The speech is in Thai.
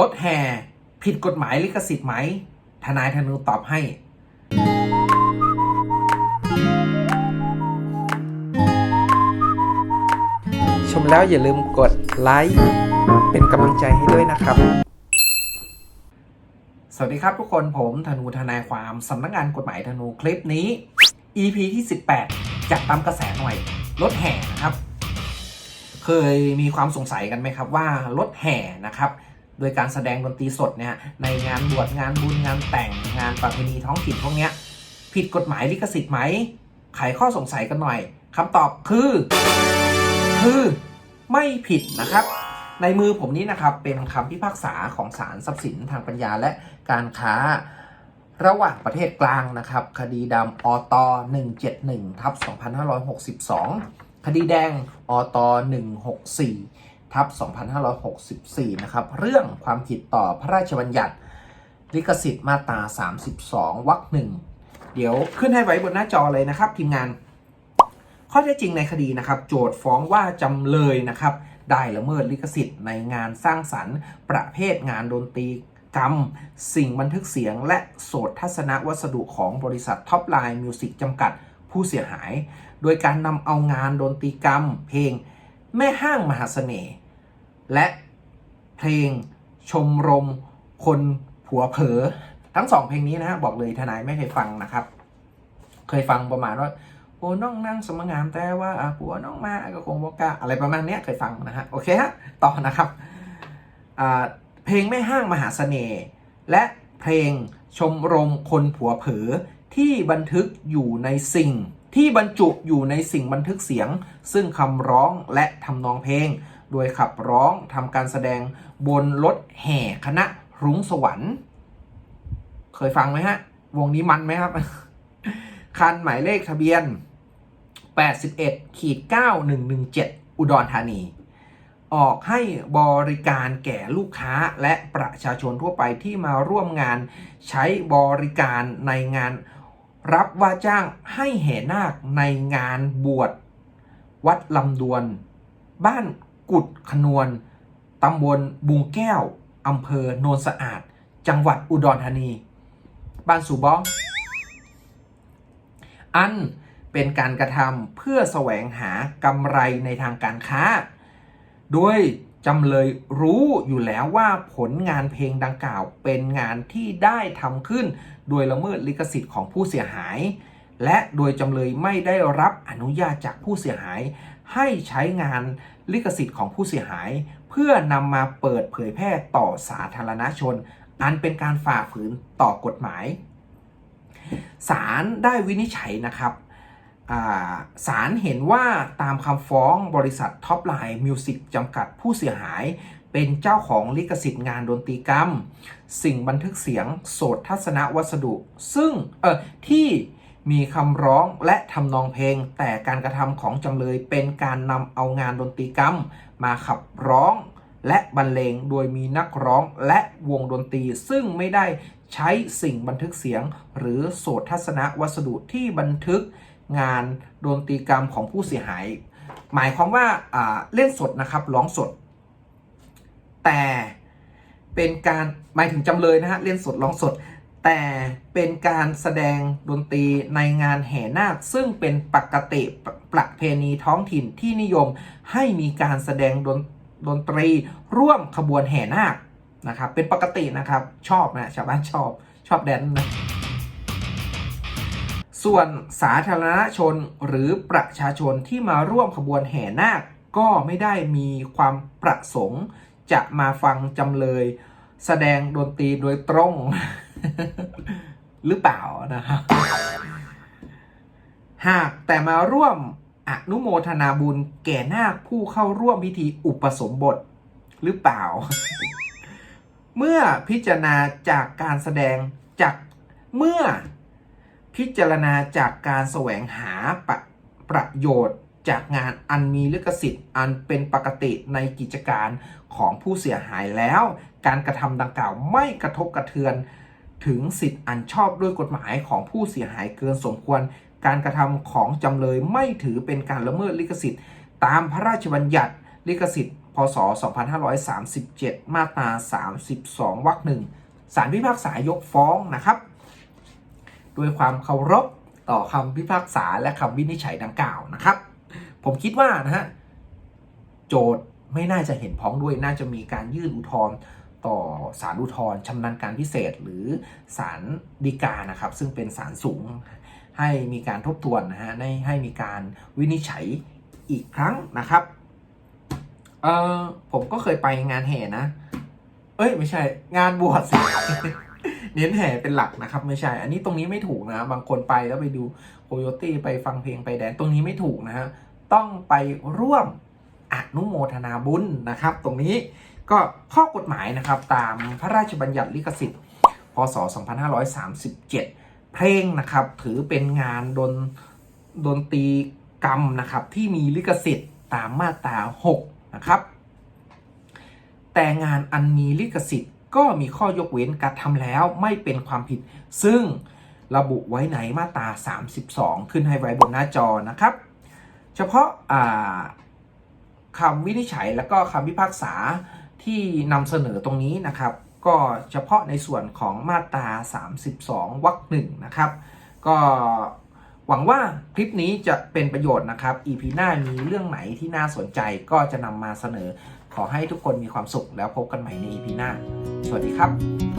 รถแห่ผิดกฎหมายลิขสิทธิ์ไหม ทนายธนูตอบให้ ชมแล้วอย่าลืมกดไลค์เป็นกำลังใจให้ด้วยนะครับ สวัสดีครับทุกคนผมธนูทนายความสำนักงานกฎหมายธนูคลิปนี้ EP ที่ 18 จัดตามกระแสหน่อยรถแห่นะครับ เคยมีความสงสัยกันไหมครับว่ารถแห่นะครับ โดยการแสดงดนตรีสดเนี่ยในงานบวชงานบุญงานแต่งงานประเพณีท้องถิ่นพวกเนี้ยผิดกฎหมายลิขสิทธิ์ไหมไขข้อสงสัยกันหน่อยคำตอบคือ คือไม่ผิดนะครับ ในมือผมนี้นะครับเป็นคำพิพากษาของศาลทรัพย์สินทางปัญญาและการค้าระหว่างประเทศกลางนะครับ คดีดำอต171ทับ2562 คดีแดงอต164 ทับ2564 นะครับ เรื่องความผิดต่อพระราชบัญญัติ ลิขสิทธิ์มาตรา 32 วรรคหนึ่ง เดี๋ยวขึ้นให้ไว้บนหน้าจอเลยนะครับ ทีมงาน ข้อเท็จจริงในคดีนะครับ โจทย์ฟ้องว่าจำเลยนะครับ ได้ละเมิดลิขสิทธิ์ในงานสร้างสรรค์ ประเภทงานดนตรีกรรม สิ่งบันทึกเสียง และโสตทัศนวัสดุของบริษัทท็อปไลน์มิวสิกจำกัดผู้เสียหาย โดยการนำเอางานดนตรีกรรม เพลงแม่ห้างมหาเสน่ห์ และเพลงชมรม คนผัวเผลอทั้งสองเพลงนี้นะฮะบอกเลยทนายไม่เคยฟังนะครับ เคยฟังประมาณว่าโอ้น้องนั่งสมงามแต่ว่าผัวน้องมาก็คงบอกกาอะไรประมาณนี้เคยฟังนะฮะโอเคฮะต่อนะครับเพลงแม่ห้างมหาเสน่ห์และเพลงชมรมคนผัวเผลอที่บันทึกอยู่ในสิ่ง ที่บรรจุอยู่ในสิ่งบันทึกเสียง ซึ่งคำร้องและทำนองเพลง โดยขับร้องทำการแสดงบนรถแห่คณะรุ้งสวรรค์ เคยฟังไหมฮะ วงนี้มันไหมครับ คันหมายเลขทะเบียน 81ขีด9117 อุดรธานี ออกให้บริการแก่ลูกค้าและประชาชนทั่วไปที่มาร่วมงานใช้บริการในงานรับว่าจ้างให้แห่นาคในงานบวชวัดลำดวน บ้าน กุดขนวนตำบลบุงแก้วอำเภอโนนสะอาด จังหวัดอุดรธานี บ้านสูบออันเป็นการกระทำเพื่อแสวงหากำไรในทางการค้า โดยจำเลยรู้อยู่แล้วว่าผลงานเพลงดังกล่าวเป็นงานที่ได้ทำขึ้น โดยละเมิดลิขสิทธิ์ของผู้เสียหาย และโดยจำเลยไม่ได้รับอนุญาตจากผู้เสียหาย ให้ใช้งานลิขสิทธิ์ของผู้เสียหาย เพื่อนำมาเปิดเผยแพร่ต่อสาธารณชน อันเป็นการฝ่าฝืนต่อกฎหมายศาลได้วินิจฉัยนะครับศาลเห็นว่าตามคำฟ้องบริษัทท็อปไลน์มิวสิกจำกัดผู้เสียหาย เป็นเจ้าของลิขสิทธิ์งานดนตรีกรรม สิ่งบันทึกเสียงโสตทัศนวัสดุ ซึ่งเออที่ มีคำร้องและทำนองเพลง แต่การกระทำของจำเลยเป็นการนำเอางานดนตรีกรรม มาขับร้องและบรรเลงโดยมีนักร้องและวงดนตรี ซึ่งไม่ได้ใช้สิ่งบันทึกเสียง หรือโสตทัศนวัสดุที่บันทึกงานดนตรีกรรมของผู้เสียหาย หมายความว่าาเล่นสดนะครับร้องสด แต่เป็นการหมายถึงจำเลยนะฮะเล่นสดร้องสด แต่เป็นการแสดงดนตรีในงานแห่นาค ซึ่งเป็นปกติประเพณีท้องถิ่นที่นิยมให้มีการแสดงดนดนตรีร่วมขบวนแห่นาคนะครับ เป็นปกตินะครับชอบนะชาวบ้านชอบชอบแดนนะส่วนสาธารณชนหรือประชาชนที่มาร่วมขบวนแห่นาคก็ไม่ได้มีความประสงค์ จะมาฟังจำเลย แสดงดนตรีโดยตรง หรือเปล่านะครับ หากแต่มาร่วมอนุโมทนาบุญแก่นาคผู้เข้าร่วมพิธีอุปสมบทหรือเปล่า เมื่อพิจารณาจากการแสดงจากเมื่อพิจารณาจากการแสวงหาประประโยชน์จากงานอันมีลิขสิทธิ์อันเป็นปกติในกิจการของผู้เสียหายแล้ว การกระทำดังกล่าวไม่กระทบกระเทือน ถึงสิทธิ์อันชอบด้วยกฎหมายของผู้เสียหายเกินสมควร การกระทำของจำเลยไม่ถือเป็นการละเมิดลิขสิทธิ์ ตามพระราชบัญญัติลิขสิทธิ์ พศ 2537 มาตรา 32 วรรคหนึ่งศาลพิพากษายกฟ้องนะครับ ด้วยความเคารพต่อคำพิพากษาและคำวินิจฉัยดังกล่าวนะครับ ผมคิดว่านะฮะโจทย์ไม่น่าจะเห็นพ้องด้วยน่าจะมีการยื่นอุทธรณ์ ต่อศาลอุทธรณ์ชำนาญการพิเศษหรือศาลฎีกานะครับ ซึ่งเป็นศาลสูงให้มีการทบทวนนะฮะให้ให้มีการวินิจฉัยอีกครั้งนะครับเออผมก็เคยไปงานแห่นะ เอ้ยไม่ใช่ งานบวชสิเน้นแห่เป็นหลักนะครับ ไม่ใช่ อันนี้ตรงนี้ไม่ถูกนะ บางคนไปแล้วไปดูโคโยตี้ไปฟังเพลงไปแดนตรงนี้ไม่ถูกนะฮะต้องไปร่วม อนุโมทนาบุญนะครับ ตรงนี้ก็ข้อกฎหมายนะครับตามพระราชบัญญัติลิขสิทธิ์ พศ 2537 เพลงนะครับถือเป็นงานดนดนตรีกรรมนะครับที่มีลิขสิทธิ์ตามมาตรา 6 นะครับ แต่งานอันมีลิขสิทธิ์ก็มีข้อยกเว้นการทำแล้วไม่เป็นความผิด ซึ่งระบุไว้ในมาตรา 32 ขึ้นให้ไว้บนหน้าจอนะครับ เฉพาะอ่า คำวินิจฉัยและก็คำพิพากษาที่นำเสนอตรงนี้นะครับ ก็เฉพาะในส่วนของมาตรา 32วรรคหนึ่งนะครับ ก็หวังว่าคลิปนี้จะเป็นประโยชน์นะครับ EP หน้ามีเรื่องไหนที่น่าสนใจก็จะนำมาเสนอ ขอให้ทุกคนมีความสุขแล้วพบกันใหม่ใน EP หน้า สวัสดีครับ